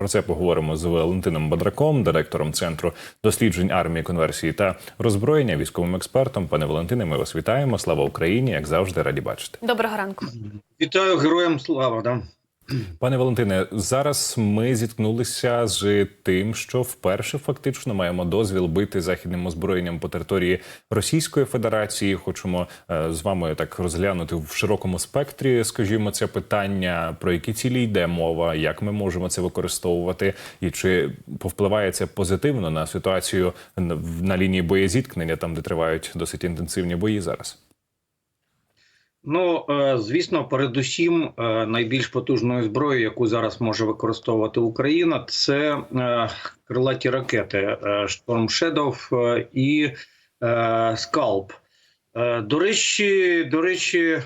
Про це поговоримо з Валентином Бадраком, директором центру досліджень армії, конверсії та роззброєння, військовим експертом. Пане Валентине, ми вас вітаємо. Слава Україні! Як завжди, раді бачити. Доброго ранку. Вітаю героям слава. Да? Пане Валентине, зараз ми зіткнулися з тим, що вперше фактично маємо дозвіл бити західним озброєнням по території Російської Федерації. Хочемо е, з вами так розглянути в широкому спектрі, скажімо, це питання про які цілі йде мова, як ми можемо це використовувати, і чи повпливає це позитивно на ситуацію на- лінії боєзіткнення, там де тривають досить інтенсивні бої зараз. Ну, е, звісно, передусім, е, найбільш потужною зброєю, яку зараз може використовувати Україна, це е, крилаті ракети Shadow е, і Скалп. До речі, до речі,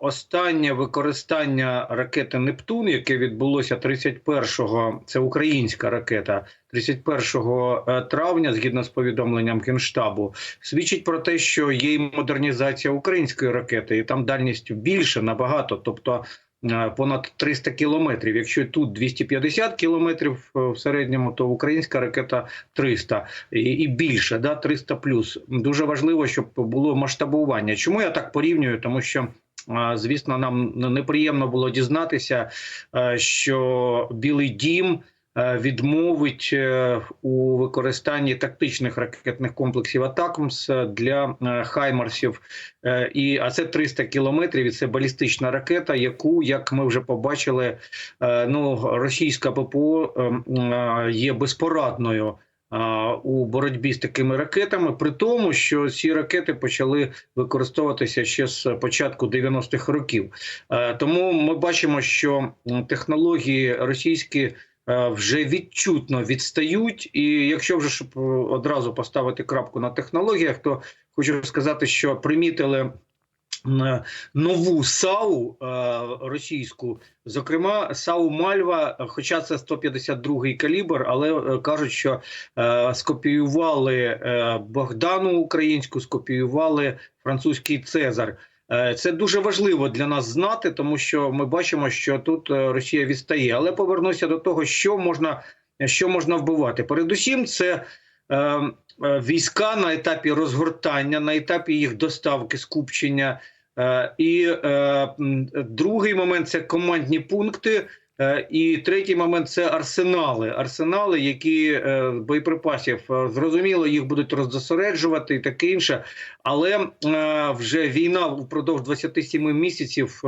останнє використання ракети Нептун, яке відбулося 31-го, це українська ракета, 31 травня, згідно з повідомленням Генштабу, свідчить про те, що є й модернізація української ракети, і там дальність більше набагато, тобто е, понад 300 кілометрів. Якщо тут 250 кілометрів е, в середньому, то українська ракета 300 і, і більше, да, 300 плюс. Дуже важливо, щоб було масштабування. Чому я так порівнюю? Тому що. Звісно, нам неприємно було дізнатися, е, що Білий Дім е, відмовить е, у використанні тактичних ракетних комплексів Атакмс для Хаймарсів. І а це 300 кілометрів. І це балістична ракета, яку, як ми вже побачили, ну російська ППО е, е, є безпорадною. У боротьбі з такими ракетами, при тому, що ці ракети почали використовуватися ще з початку 90-х років. Е, Тому ми бачимо, що технології російські е, вже відчутно відстають. І якщо вже щоб е, одразу поставити крапку на технологіях, то хочу сказати, що примітили. Нову САУ е, російську, зокрема САУ Мальва, хоча це 152-й калібр, але е, кажуть, що е, скопіювали Богдану українську, скопіювали французький Цезар. Це дуже важливо для нас знати, тому що ми бачимо, що тут Росія відстає. Але повернуся до того, що можна, що можна вбивати. Передусім, це е, війська на етапі розгортання, на етапі їх доставки, скупчення. Е, І е, другий момент це командні пункти. Е, І третій момент це арсенали. Арсенали, які боєприпасів зрозуміло, їх будуть роздосереджувати і таке інше. Але вже війна впродовж 27 місяців,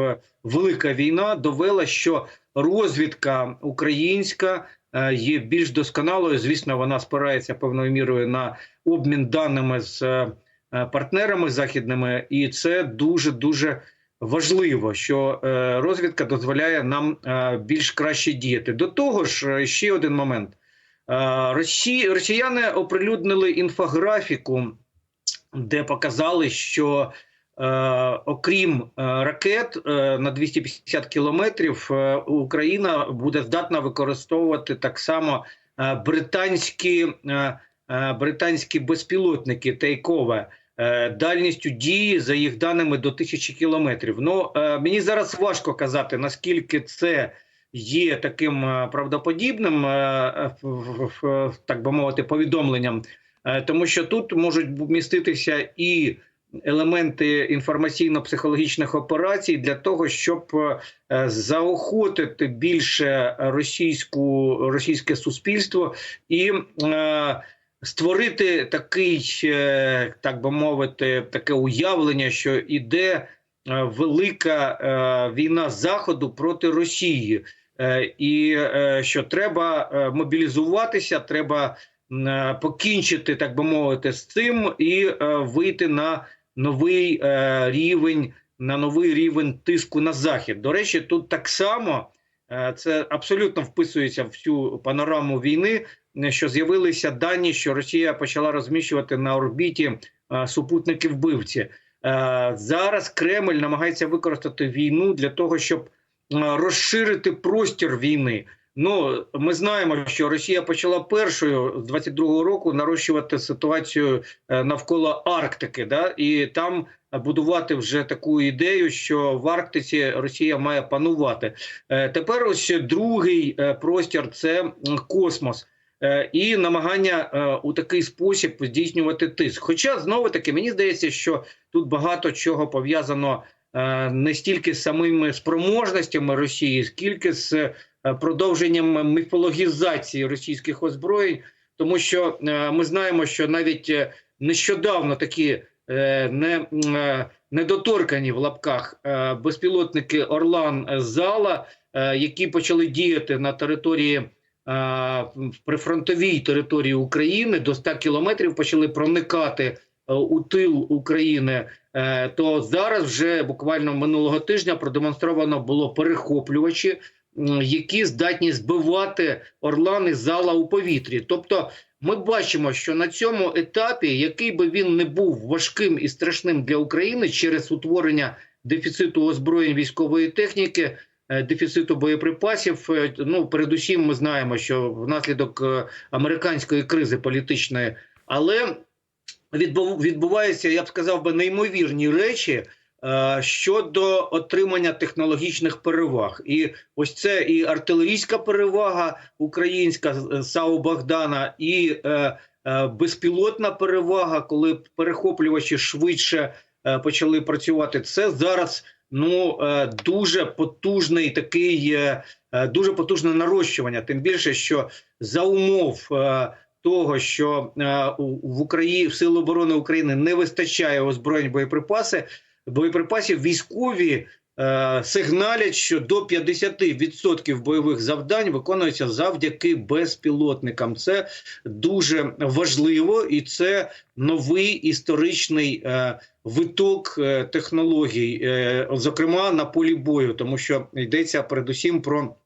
велика війна довела, що розвідка українська є більш досконалою. Звісно, вона спирається певною мірою на обмін даними з партнерами західними, і це дуже дуже важливо, що е, розвідка дозволяє нам е, більш краще діяти. До того ж, е, ще один момент: Е, Росі... Росіяни оприлюднили інфографіку, де показали, що е, окрім е, ракет е, на 250 кілометрів, е, Україна буде здатна використовувати так само е, британські, е, е, британські безпілотники Тейкове. е, Дальністю дії за їх даними до тисячі кілометрів. Ну е, мені зараз важко казати наскільки це є таким е, правдоподібним, е, так би мовити, повідомленням, Е, тому що тут можуть міститися і елементи інформаційно-психологічних операцій для того, щоб е, заохотити більше російську російське суспільство і е, створити такий, так би мовити, таке уявлення, що іде е, велика е, війна заходу проти Росії, Е, і що треба мобілізуватися, треба покінчити, так би мовити, з цим і вийти на новий рівень, на новий рівень тиску на захід. До речі, тут так само це абсолютно вписується в цю панораму війни. Е, Що з'явилися дані, що Росія почала розміщувати на орбіті е, супутники вбивці. Е, Зараз Кремль намагається використати війну для того, щоб розширити простір війни. Ну, ми знаємо, що Росія почала першою з 22-го року нарощувати ситуацію навколо Арктики, да, і там будувати вже таку ідею, що в Арктиці Росія має панувати. Тепер ось другий простір це космос. Е, І намагання е, у такий спосіб здійснювати тиск. Хоча знову таки мені здається, що тут багато чого пов'язано е, не стільки з самими спроможностями Росії, скільки з продовженням міфологізації російських озброєнь, тому що ми знаємо, що навіть нещодавно такі не, недоторкані в лапках безпілотники Орлан Зала, які почали діяти на території. Е, В прифронтовій території України до 100 кілометрів почали проникати е, у тил України. е, То зараз вже буквально минулого тижня продемонстровано було перехоплювачі, які здатні збивати орлани зала у повітрі. Тобто, ми бачимо, що на цьому етапі, який би він не був важким і страшним для України через утворення дефіциту озброєнь військової техніки. Е, Дефіциту боєприпасів, е, ну передусім, ми знаємо, що внаслідок е, американської кризи політичної, але відбув- відбуваються, я б сказав би, неймовірні речі щодо отримання технологічних переваг. І ось це і артилерійська перевага українська САУ Богдана, і е, е, безпілотна перевага, коли перехоплювачі швидше е, почали працювати. Це зараз ну е, дуже потужний такий, е, е, дуже потужне нарощування. Тим більше, що за умов. того, що в Україні в силу оборони України не вистачає озброєнь боєприпаси, боєприпасів військові сигналять, що до 50% бойових завдань виконуються завдяки безпілотникам. Це дуже важливо, і це новий історичний е, виток е, технологій, е, зокрема на полі бою, тому що йдеться передусім про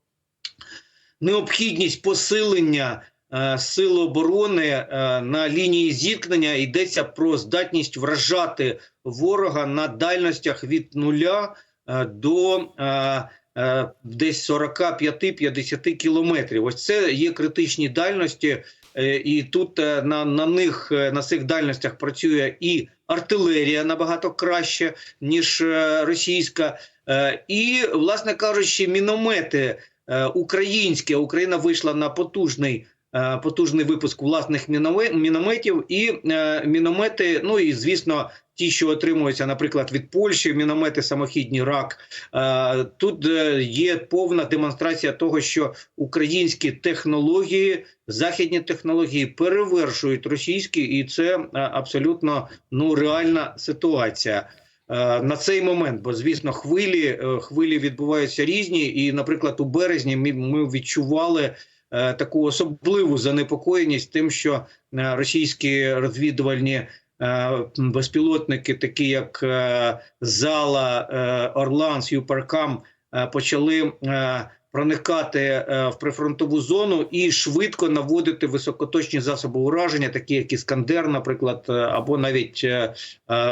необхідність посилення е, сил оборони е, на лінії зіткнення йдеться про здатність вражати ворога на дальностях від нуля е, до е, е, десь 45-50 кілометрів. Ось це є критичні дальності, е, і тут е, на, на них е, на цих дальностях працює і артилерія набагато краще ніж е, російська, е, і, власне кажучи, міномети е, українські. Україна вийшла на потужний. Е, Потужний випуск власних мінометів і е, міномети. Ну і звісно, ті, що отримуються, наприклад, від Польщі, міномети самохідні РАК. Е, Тут є повна демонстрація того, що українські технології, західні технології перевершують російські, і це абсолютно ну реальна ситуація. На цей момент, бо звісно, хвилі хвилі відбуваються різні, і, наприклад, у березні ми, відчували таку особливу занепокоєність тим, що е, російські розвідувальні е, безпілотники, такі як е, Зала, Орланс Орлан, Юперкам, е, почали е, проникати е, в прифронтову зону і швидко наводити високоточні засоби ураження, такі як Іскандер, наприклад, е, або навіть е,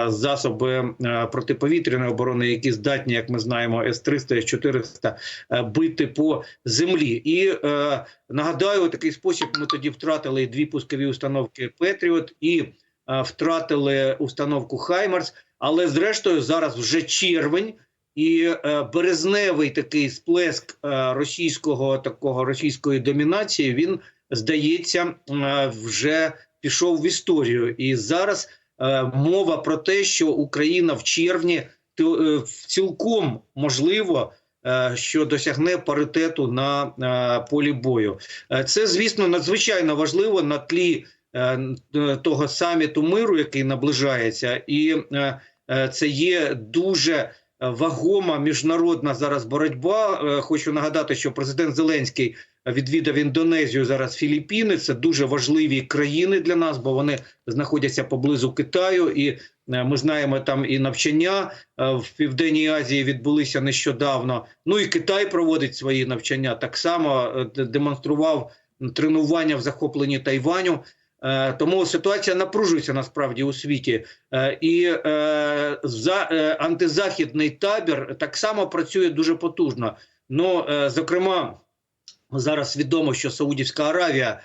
засоби протиповітряної оборони, які здатні, як ми знаємо, С-300, С-400 е, бити по землі. І нагадаю, такий спосіб ми тоді втратили дві пускові установки Петріот і втратили установку Хаймерс. Але зрештою, зараз вже червень. І е, березневий такий сплеск е, російського такого російської домінації він здається е, вже пішов в історію. І зараз мова про те, що Україна в червні то, цілком можливо. Що досягне паритету на полі бою, це звісно надзвичайно важливо на тлі того саміту миру, який наближається, і це є дуже вагома міжнародна зараз боротьба. Е, Хочу нагадати, що президент Зеленський відвідав Індонезію зараз Філіппіни. Це дуже важливі країни для нас, бо вони знаходяться поблизу Китаю, і е, ми знаємо там і навчання е, в південній Азії відбулися нещодавно. Ну і Китай проводить свої навчання. Так само е, демонстрував тренування в захопленні Тайваню. Е, Тому ситуація напружується насправді у світі, Е, і е, за антизахідний табір так само працює дуже потужно. Ну, зокрема, зараз відомо, що Саудівська Аравія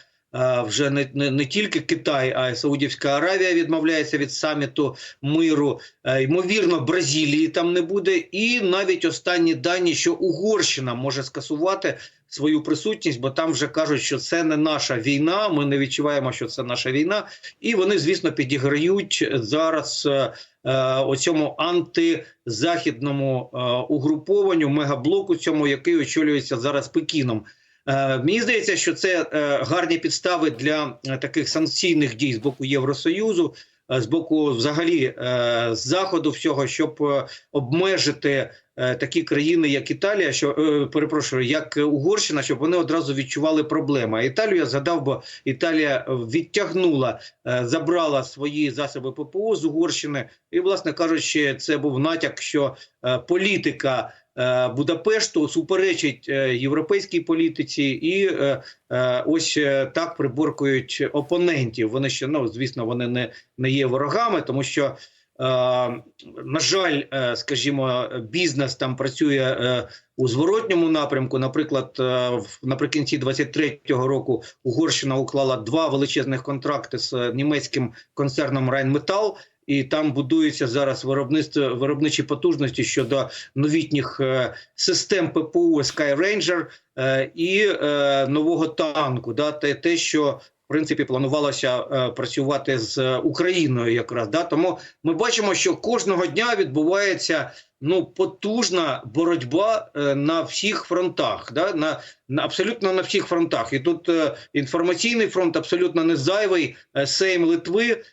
вже не, не, не тільки Китай, а й Саудівська Аравія відмовляється від саміту миру. Ймовірно, Бразилії там не буде. І навіть останні дані, що Угорщина може скасувати свою присутність, бо там вже кажуть, що це не наша війна. Ми не відчуваємо, що це наша війна, і вони, звісно, підіграють зараз е, е, оцьому антизахідному е, угрупованню мегаблоку, цьому який очолюється зараз Пекіном. Е, Мені здається, що це е, гарні підстави для е, таких санкційних дій з боку Євросоюзу, е, з боку взагалі е, з заходу всього, щоб е, обмежити е, такі країни, як Італія, що е, перепрошую, як Угорщина, щоб вони одразу відчували проблеми. А Італію я згадав, бо Італія відтягнула, е, забрала свої засоби ППО з Угорщини, і, власне кажучи, це був натяк, що е, політика. е, Будапешту суперечить е, європейській політиці, і е, е, ось е, так приборкують опонентів. Вони ще ну звісно, вони не, не є ворогами, тому що е, на жаль, е, скажімо, бізнес там працює е, у зворотньому напрямку. Наприклад, е, наприкінці 23-го року Угорщина уклала два величезних контракти з е, німецьким концерном Rheinmetall, і там будуються зараз виробництво виробничі потужності щодо новітніх е, систем ППУ Sky Ranger е, і е, нового танку. Да, те, те, що в принципі планувалося е, працювати з Україною, якраз да тому ми бачимо, що кожного дня відбувається ну потужна боротьба е, на всіх фронтах, да на, на абсолютно на всіх фронтах. І тут е, інформаційний фронт абсолютно не зайвий. Сейм Литви.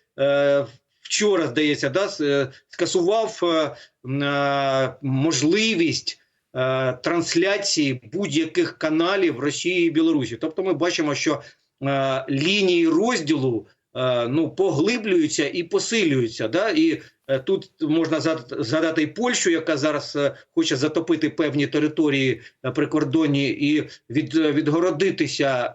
Вчора здається, да, скасував можливість трансляції будь-яких каналів Росії і Білорусі. Тобто, ми бачимо, що е, лінії розділу е, ну поглиблюються і посилюються. Да? І е, тут можна згад- згадати і Польщу, яка зараз хоче затопити певні території е, прикордонні і від, відгородитися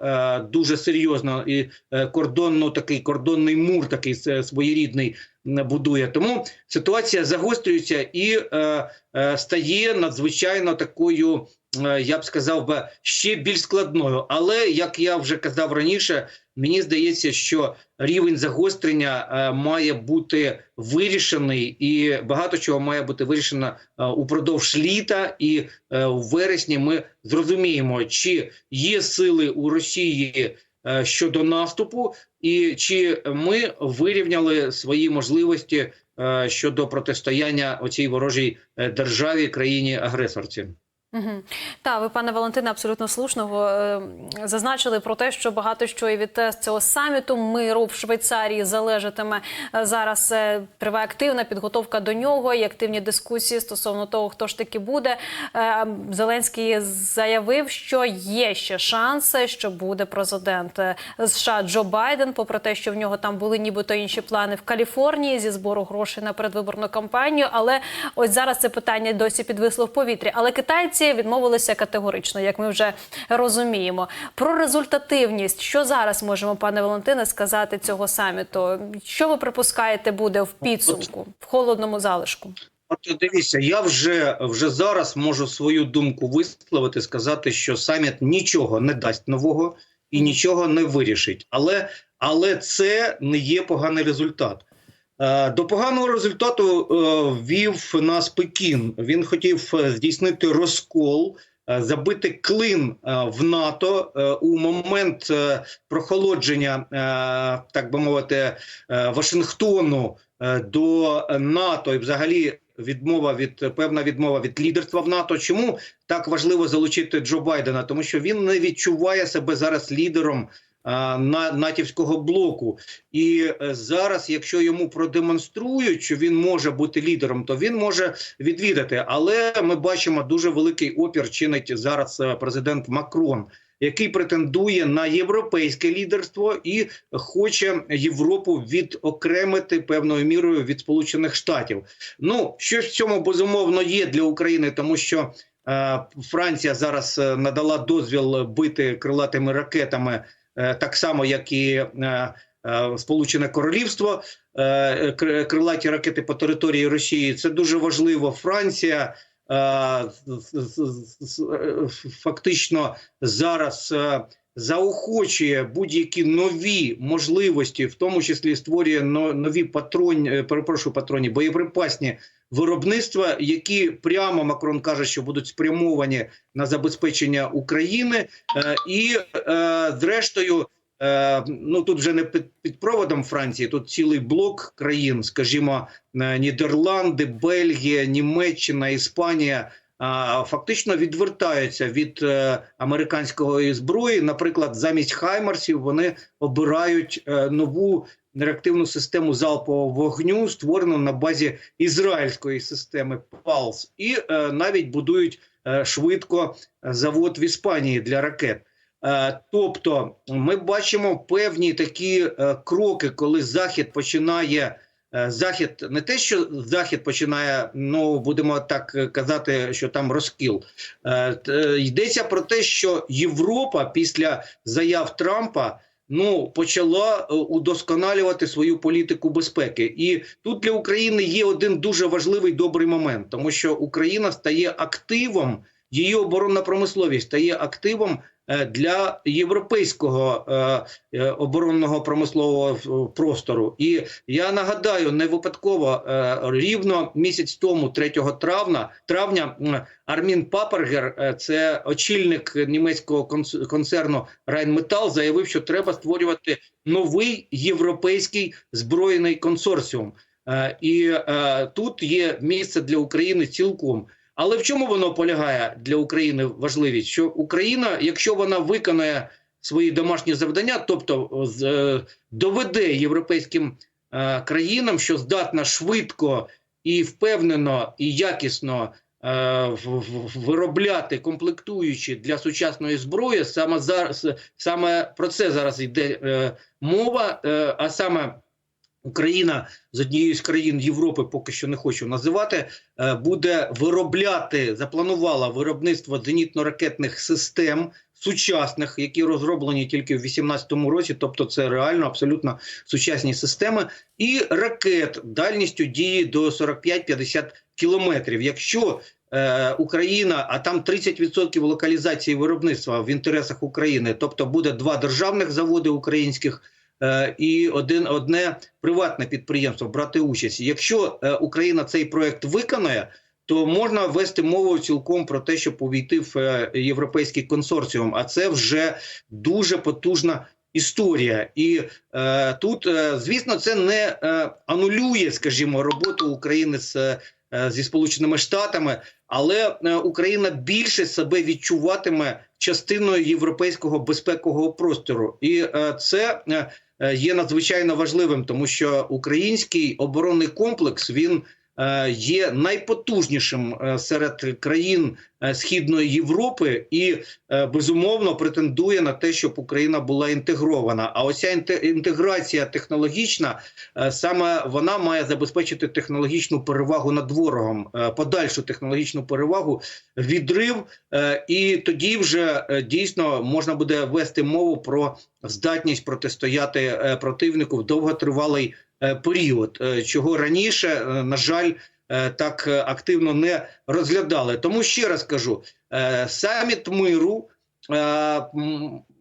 дуже серйозно і е, кордонно такий кордонний мур, такий своєрідний будує. Тому ситуація загострюється і е, е, стає надзвичайно такою. е, Я б сказав би ще більш складною, але як я вже казав раніше, мені здається, що рівень загострення е, має бути вирішений, і багато чого має бути вирішено е, упродовж літа. І е, у вересні ми зрозуміємо, чи є сили у Росії щодо наступу, і чи ми вирівняли свої можливості е, щодо протистояння оцій ворожій е, державі країні агресорці. Угу. Так, ви, пане Валентине, абсолютно слушно е, зазначили про те, що багато що і від е, цього саміту миру в Швейцарії залежатиме Е, зараз. Триває активна підготовка до нього і активні дискусії стосовно того, хто ж таки буде. Зеленський заявив, що є ще шанси, що буде президент США Джо Байден, попри те, що в нього там були нібито інші плани в Каліфорнії зі збору грошей на передвиборну кампанію. Але ось зараз це питання досі підвисло в повітрі. Але китайці відмовилися категорично, як ми вже розуміємо. Про результативність, що зараз можемо, пане Валентине, сказати цього саміту? Що ви припускаєте буде в підсумку в холодному залишку? От дивіться, я вже вже зараз можу свою думку висловити, сказати, що саміт нічого не дасть нового і нічого не вирішить. Але, але це не є поганий результат. Е, До поганого результату е, вів нас Пекін. Він хотів е, здійснити розкол, е, забити клин е, в НАТО е, у момент е, прохолодження, е, так би мовити, е, Вашингтону е, до НАТО і взагалі. Відмова від певна відмова від лідерства в НАТО. Чому так важливо залучити Джо Байдена? Тому що він не відчуває себе зараз лідером на натівського блоку. І е, зараз, якщо йому продемонструють, що він може бути лідером, то він може відвідати. Але ми бачимо дуже великий опір чинить зараз е, президент Макрон. Який претендує на європейське лідерство і хоче Європу відокремити певною мірою від Сполучених Штатів. Ну щось в цьому безумовно є для України, тому що е, Франція зараз е, надала дозвіл бити крилатими ракетами, е, так само як і е, е, Сполучене Королівство. Е, крилаті ракети по території Росії. Це дуже важливо. Франція. е, фактично зараз е, заохочує будь-які нові можливості, в тому числі створює нові патронні, е, перепрошую, патронні боєприпасні виробництва, які прямо Макрон каже, що будуть спрямовані на забезпечення України, Е, і е, зрештою. Е, Ну тут вже не під, під проводом Франції, тут цілий блок країн, скажімо, Нідерланди, Бельгія, Німеччина, Іспанія. Фактично відвертаються від е, американської зброї. Наприклад, замість Хаймарсів вони обирають е, нову реактивну систему залпового вогню, створену на базі ізраїльської системи ПАЛС, і е, навіть будують швидко завод в Іспанії для ракет. Тобто, ми бачимо певні такі кроки, коли Захід починає. Е, Захід не те, що Захід починає, ну будемо так казати, що там розкіл. Е, е, Йдеться про те, що Європа після заяв Трампа ну почала удосконалювати свою політику безпеки. І тут для України є один дуже важливий добрий момент, тому що Україна стає активом, її оборонна промисловість стає активом для європейського е, е, оборонного промислового е, простору. І я нагадаю, не випадково е, рівно місяць тому, 3 травня, травня Армін Папергер, е, це очільник німецького конц- концерну Райнметал, заявив, що треба створювати новий європейський збройний консорціум. Е, І е, тут є місце для України цілком. Але в чому воно полягає для України важливість? Що Україна, якщо вона виконає свої домашні завдання, тобто е, доведе європейським е, країнам, що здатна швидко і впевнено і якісно е, виробляти комплектуючі для сучасної зброї, саме зараз саме про це зараз йде мова, а саме. Україна з однією з країн Європи, поки що не хочу називати, е, буде виробляти, запланувала виробництво зенітно-ракетних систем сучасних, які розроблені тільки в 2018 році. Тобто, це реально абсолютно сучасні системи, і ракет дальністю дії до 45-50 кілометрів. Якщо е, Україна, а там 30% локалізації виробництва в інтересах України, тобто буде два державних заводи українських. Е, І один одне приватне підприємство брати участь. Якщо е, Україна цей проект виконає, то можна вести мову цілком про те, щоб увійти в е, європейський консорціум. А це вже дуже потужна історія. І е, тут, звісно, це не е, анулює, скажімо, роботу України з, е, зі Сполученими Штатами, але е, Україна більше себе відчуватиме частиною європейського безпекового простору, і е, це. е, Є надзвичайно важливим, тому що український оборонний комплекс він є найпотужнішим е, серед країн е, Східної Європи і е, безумовно претендує на те, щоб Україна була інтегрована. А оця інте- інтеграція технологічна е, саме вона має забезпечити технологічну перевагу над ворогом, е, подальшу технологічну перевагу, відрив, е, і тоді вже е, дійсно можна буде вести мову про здатність протистояти е, противнику в довготривалий е, період, е, чого раніше, е, на жаль, е, так е, активно не розглядали. Тому ще раз кажу: е, саміт миру. е,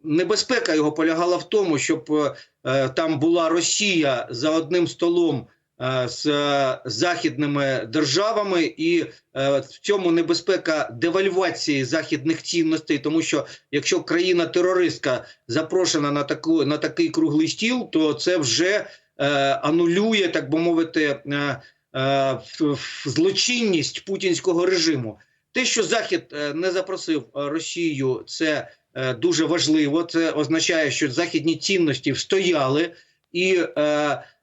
Небезпека його полягала в тому, щоб е, там була Росія за одним столом е, з е, західними державами, і е, в цьому небезпека девальвації західних цінностей, тому що якщо країна-терористка запрошена на таку на такий круглий стіл, то це вже е, анулює, так би мовити, е, е, злочинність путінського режиму. Те, що Захід е, не запросив е, Росію, це е, дуже важливо. Це означає, що західні цінності встояли, і е,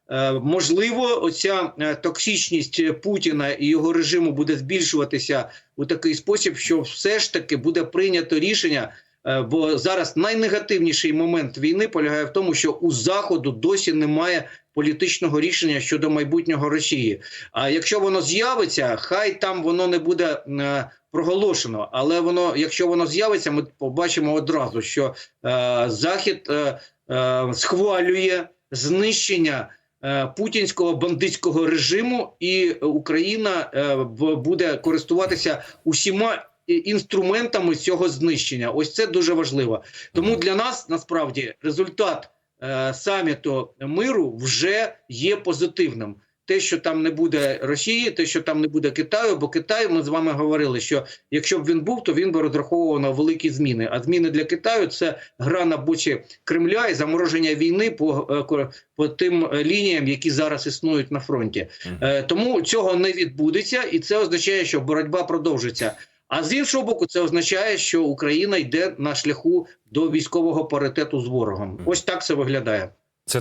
е, можливо, оця е, токсичність Путіна і його режиму буде збільшуватися у такий спосіб, що все ж таки буде прийнято рішення. Е, Бо зараз найнегативніший момент війни полягає в тому, що у заходу досі немає політичного рішення щодо майбутнього Росії. А якщо воно з'явиться, хай там воно не буде е, проголошено. Але воно, якщо воно з'явиться, ми побачимо одразу, що е, Захід е, е, схвалює знищення е, путінського бандитського режиму, і Україна е, буде користуватися усіма інструментами цього знищення. Ось це дуже важливо. Тому для нас насправді результат саміту миру вже є позитивним. Те, що там не буде Росії, те, що там не буде Китаю, бо Китай, ми з вами говорили, що якщо б він був, то він би розраховував на великі зміни. А зміни для Китаю це гра на боці Кремля і замороження війни по, е, по тим е, лініям, які зараз існують на фронті. Е, Тому цього не відбудеться, і це означає, що боротьба продовжиться. А з іншого боку, це означає, що Україна йде на шляху до військового паритету з ворогом. Ось так це виглядає.